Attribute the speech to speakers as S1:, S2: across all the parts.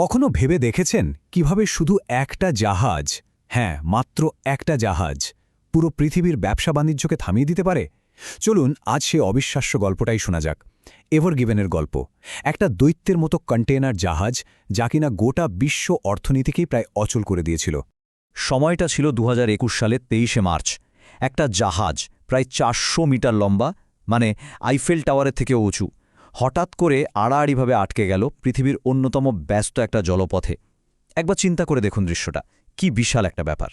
S1: কখনো ভেবে দেখেছেন কীভাবে শুধু একটা জাহাজ হ্যাঁ মাত্র একটা জাহাজ, পুরো পৃথিবীর ব্যবসা বাণিজ্যকে থামিয়ে দিতে পারে? চলুন, আজ সে অবিশ্বাস্য গল্পটাই শোনা যাক। এভার গিভেনের গল্প। একটা দৈত্যের মতো কন্টেনার জাহাজ, যা কিনা গোটা বিশ্ব অর্থনীতিকেই প্রায় অচল করে দিয়েছিল।
S2: সময়টা ছিল দু হাজার একুশ সালের তেইশে মার্চ। একটা জাহাজ, প্রায় চারশো মিটার লম্বা মানে আইফেল টাওয়ারের থেকে উঁচু। হঠাৎ করে আড়াআড়িভাবে আটকে গেল পৃথিবীর অন্যতম ব্যস্ত একটা জলপথে। একবার চিন্তা করে দেখুন দৃশ্যটা। কি বিশাল একটা ব্যাপার।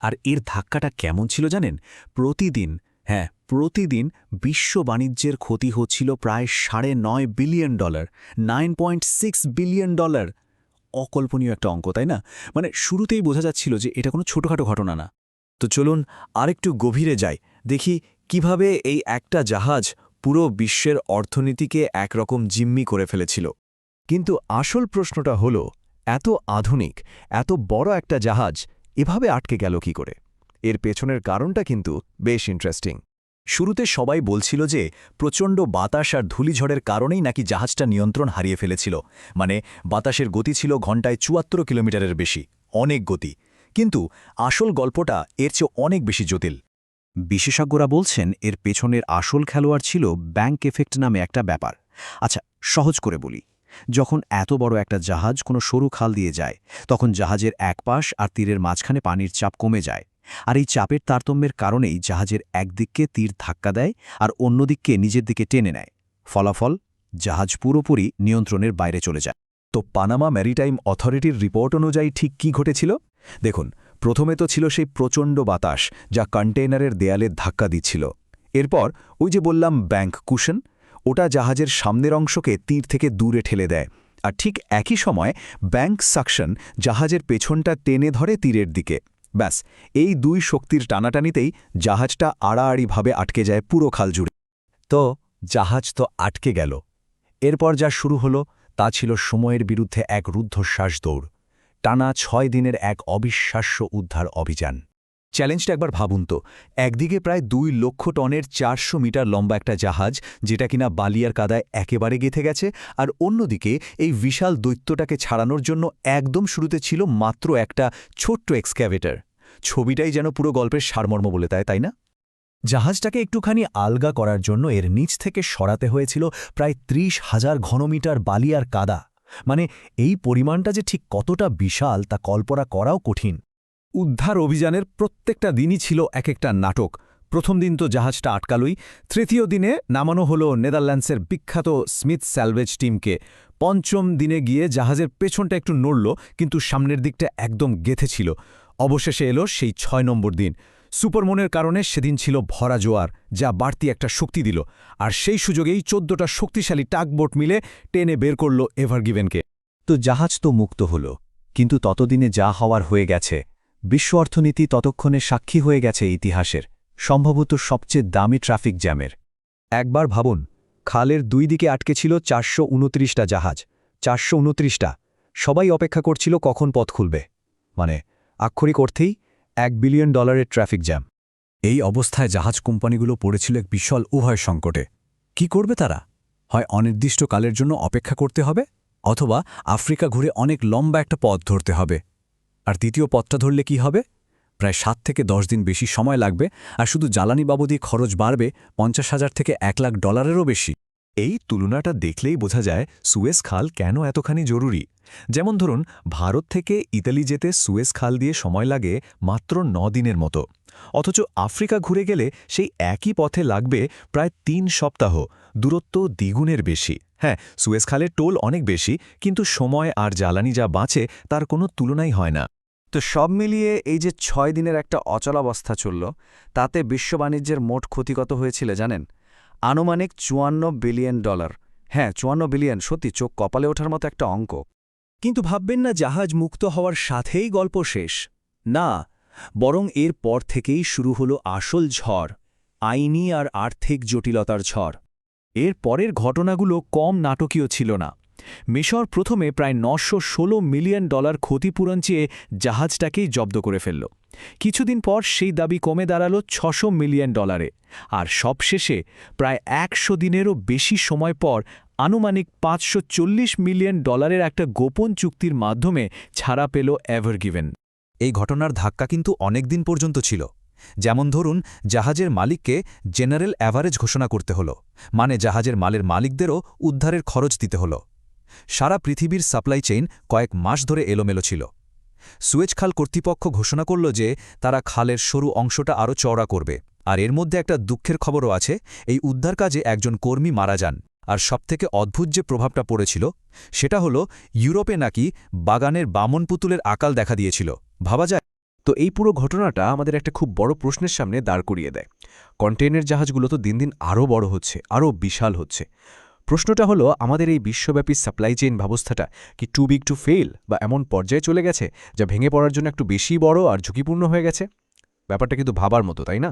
S1: আর এর ধাক্কাটা কেমন ছিল জানেন? প্রতিদিন হ্যাঁ প্রতিদিন বিশ্ব বাণিজ্যের ক্ষতি হচ্ছিল প্রায় সাড়ে নয় billion dollar, nine point six billion dollar. অকল্পনীয় একটা অঙ্ক, তাই না? মানে শুরুতেই বোঝা যাচ্ছিল যে এটা কোনো ছোটখাটো ঘটনা না।
S2: তো চলুন আরেকটু গভীরে যাই। দেখি কীভাবে এই একটা জাহাজ পুরো বিশ্বের অর্থনীতিকে একরকম জিম্মি করে ফেলেছিল। কিন্তু আসল প্রশ্নটা হল, এত আধুনিক, এত বড় একটা জাহাজ এভাবে আটকে গেল কি করে? এর পেছনের কারণটা কিন্তু বেশ ইন্টারেস্টিং শুরুতে সবাই বলছিল যে, প্রচণ্ড বাতাস আর ধূলিঝড়ের কারণেই নাকি জাহাজটা নিয়ন্ত্রণ হারিয়ে ফেলেছিল। মানে বাতাসের গতি ছিল ঘণ্টায় চুয়াত্তর কিলোমিটারের বেশি, অনেক গতি। কিন্তু আসল গল্পটা এর চেয়ে অনেক বেশি জটিল। বিশেষজ্ঞরা বলছেন এর পেছনের আসল খেলোয়াড় ছিল ব্যাংক এফেক্ট নামে একটা ব্যাপার। আচ্ছা সহজ করে বলি। যখন এত বড় একটা জাহাজ কোনো সরু খাল দিয়ে যায়, তখন জাহাজের এক পাশ আর তীরের মাঝখানে পানির চাপ কমে যায়। আর এই চাপের তারতম্যের কারণেই জাহাজের একদিককে তীর ধাক্কা দেয় আর অন্যদিককে নিজের দিকে টেনে নেয়। ফলাফল, জাহাজ পুরোপুরি নিয়ন্ত্রণের বাইরে চলে যায়। তো পানামা ম্যারিটাইম অথরিটির রিপোর্ট অনুযায়ী ঠিক কি ঘটেছিল? দেখুন প্রথমে তো ছিল সেই প্রচণ্ড বাতাস যা কন্টেইনারের দেয়ালে ধাক্কা দিচ্ছিল। এরপর ওই যে বললাম ব্যাংক কুশন, ওটা জাহাজের সামনের অংশকে তীর থেকে দূরে ঠেলে দেয়। আর ঠিক একই সময় ব্যাংক সাকশন জাহাজের পেছনটা টেনে ধরে তীরের দিকে। ব্যাস, এই দুই শক্তির টানাটানিতেই জাহাজটা আড়াআড়িভাবে আটকে যায় পুরো খাল জুড়ে। তো জাহাজ তো আটকে গেল। এরপর যা শুরু হলো তা ছিল সময়ের বিরুদ্ধে এক রুদ্ধশ্বাস দৌড়। টানা ছয় দিনের এক অবিশ্বাস্য উদ্ধার অভিযান। চ্যালেঞ্জটা একবার ভাবুন তো, একদিকে প্রায় দুই লক্ষ টনের চারশো মিটার লম্বা একটা জাহাজ, যেটা কিনা বালিয়ার কাদায় একেবারে গেথে গেছে, আর অন্যদিকে এই বিশাল দৈত্যটাকে ছাড়ানোর জন্য একদম শুরুতে ছিল মাত্র একটা ছোট্ট এক্সক্যাভেটার। ছবিটাই যেন পুরো গল্পের সারমর্ম বলে দেয়, তাই না? জাহাজটাকে একটুখানি আলগা করার জন্য এর নিচ থেকে সরাতে হয়েছিল প্রায় ত্রিশ হাজার ঘনমিটার বালিয়ার কাদা। মানে এই পরিমাণটা যে ঠিক কতটা বিশাল তা কল্পনা করাও কঠিন। উদ্ধার অভিযানের প্রত্যেকটা দিনই ছিল এক একটা নাটক। প্রথম দিন তো জাহাজটা আটকালই, তৃতীয় দিনে নামানো হল নেদারল্যান্ডসের বিখ্যাত স্মিথ স্যালভেজ টিমকে। পঞ্চম দিনে গিয়ে জাহাজের পেছনটা একটু নড়ল, কিন্তু সামনের দিকটা একদম গেথেছিল। অবশেষে এলো সেই ছয় নম্বর দিন। সুপারমনের কারণে সেদিন ছিল ভরা জোয়ার যা বাড়তি একটা শক্তি দিল। আর সেই সুযোগেই চোদ্দটা শক্তিশালী টাকবোট মিলে টেনে বের করল এভারগিভেনকে। তো জাহাজ তো মুক্ত হল কিন্তু ততদিনে যা হওয়ার হয়ে গেছে বিশ্ব অর্থনীতি ততক্ষণে সাক্ষী হয়ে গেছে ইতিহাসের সম্ভবত সবচেয়ে দামি ট্রাফিক জ্যামের। একবার ভাবুন খালের দুই দিকে আটকে ছিল চারশো উনত্রিশটা জাহাজ চারশো উনত্রিশটা। সবাই অপেক্ষা করছিল কখন পথ খুলবে। মানে আক্ষরিক অর্থেই এক বিলিয়ন ডলারের ট্রাফিক জ্যাম। এই অবস্থায় জাহাজ কোম্পানিগুলো পড়েছিল এক বিশাল উভয় সংকটে। কি করবে তারা? হয় অনির্দিষ্টকালের জন্য অপেক্ষা করতে হবে? অথবা আফ্রিকা ঘুরে অনেক লম্বা একটা পথ ধরতে হবে। আর দ্বিতীয় পথটা ধরলে কি হবে? প্রায় সাত থেকে দশ দিন বেশি সময় লাগবে, আর শুধু জ্বালানি বাবদি খরচ বাড়বে পঞ্চাশ হাজার থেকে এক লাখ ডলারেরও বেশি। এই তুলনাটা দেখলেই বোঝা যায় সুয়েজ খাল কেন এতখানি জরুরি। যেমন ধরুন, ভারত থেকে ইতালি যেতে সুয়েজ খাল দিয়ে সময় লাগে মাত্র ন দিনের মতো। অথচ আফ্রিকা ঘুরে গেলে সেই একই পথে লাগবে প্রায় তিন সপ্তাহ, দূরত্ব দ্বিগুণের বেশি। হ্যাঁ সুয়েজ খালের টোল অনেক বেশি, কিন্তু সময় আর জ্বালানি যা বাঁচে তার কোনো তুলনাই হয় না।
S3: তো সব মিলিয়ে এই যে ছয় দিনের একটা অচলাবস্থা চলল, তাতে বিশ্ব বাণিজ্যের মোট ক্ষতি কত হয়েছিল, জানেন? আনুমানিক চুয়ান্ন বিলিয়ন ডলার। হ্যাঁ চুয়ান্ন বিলিয়ন, সত্যি চোখ কপালে ওঠার মতো একটা অঙ্ক।
S2: কিন্তু ভাববেন না জাহাজ মুক্ত হওয়ার সাথেই গল্প শেষ। না, বরং এর পর থেকেই শুরু হলো আসল ঝড়, আইনি আর আর্থিক জটিলতার ঝড়। এর পরের ঘটনাগুলো কম নাটকীয় ছিল না। মিশর প্রথমে প্রায় নশো মিলিয়ন ডলার ক্ষতিপূরণ চেয়ে জাহাজটাকেই জব্দ করে ফেলল। কিছুদিন পর সেই দাবি কমে দাঁড়াল ছশো মিলিয়ন ডলারে আর সবশেষে প্রায় একশো দিনেরও বেশি সময় পর
S4: আনুমানিক পাঁচশো চল্লিশ মিলিয়ন ডলারের একটা গোপন চুক্তির মাধ্যমে ছাড়া পেল এভারগিভেন।
S1: এই ঘটনার ধাক্কা কিন্তু অনেক দিন পর্যন্ত ছিল। যেমন ধরুন, জাহাজের মালিককে জেনারেল অ্যাভারেজ ঘোষণা করতে হলো মানে জাহাজের মালের মালিকদেরও উদ্ধারের খরচ দিতে হলো। সারা পৃথিবীর সাপ্লাই চেইন কয়েক মাস ধরে এলোমেলো ছিল। সুয়েজ খাল কর্তৃপক্ষ ঘোষণা করল যে তারা খালের সরু অংশটা আরও চওড়া করবে। আর এর মধ্যে একটা দুঃখের খবরও আছে, এই উদ্ধার কাজে একজন কর্মী মারা যান। আর সবথেকে অদ্ভুত যে প্রভাবটা পড়েছিল, সেটা হলো ইউরোপে নাকি বাগানের বামন পুতুলের আকাল দেখা দিয়েছিল। ভাবা যায়।
S5: তো এই পুরো ঘটনাটা আমাদের একটা খুব বড় প্রশ্নের সামনে দাঁড় করিয়ে দেয়। কন্টেইনার জাহাজগুলো তো দিন দিন আরও বড় হচ্ছে, আরও বিশাল হচ্ছে। প্রশ্নটা হলো, আমাদের এই বিশ্বব্যাপী সাপ্লাই চেইন ব্যবস্থাটা কি টু বিগ টু ফেল বা এমন পর্যায়ে চলে গেছে, যা ভেঙে পড়ার জন্য একটু বেশি বড় আর ঝুঁকিপূর্ণ হয়ে গেছে? ব্যাপারটা কিন্তু ভাবার মতো, তাই না?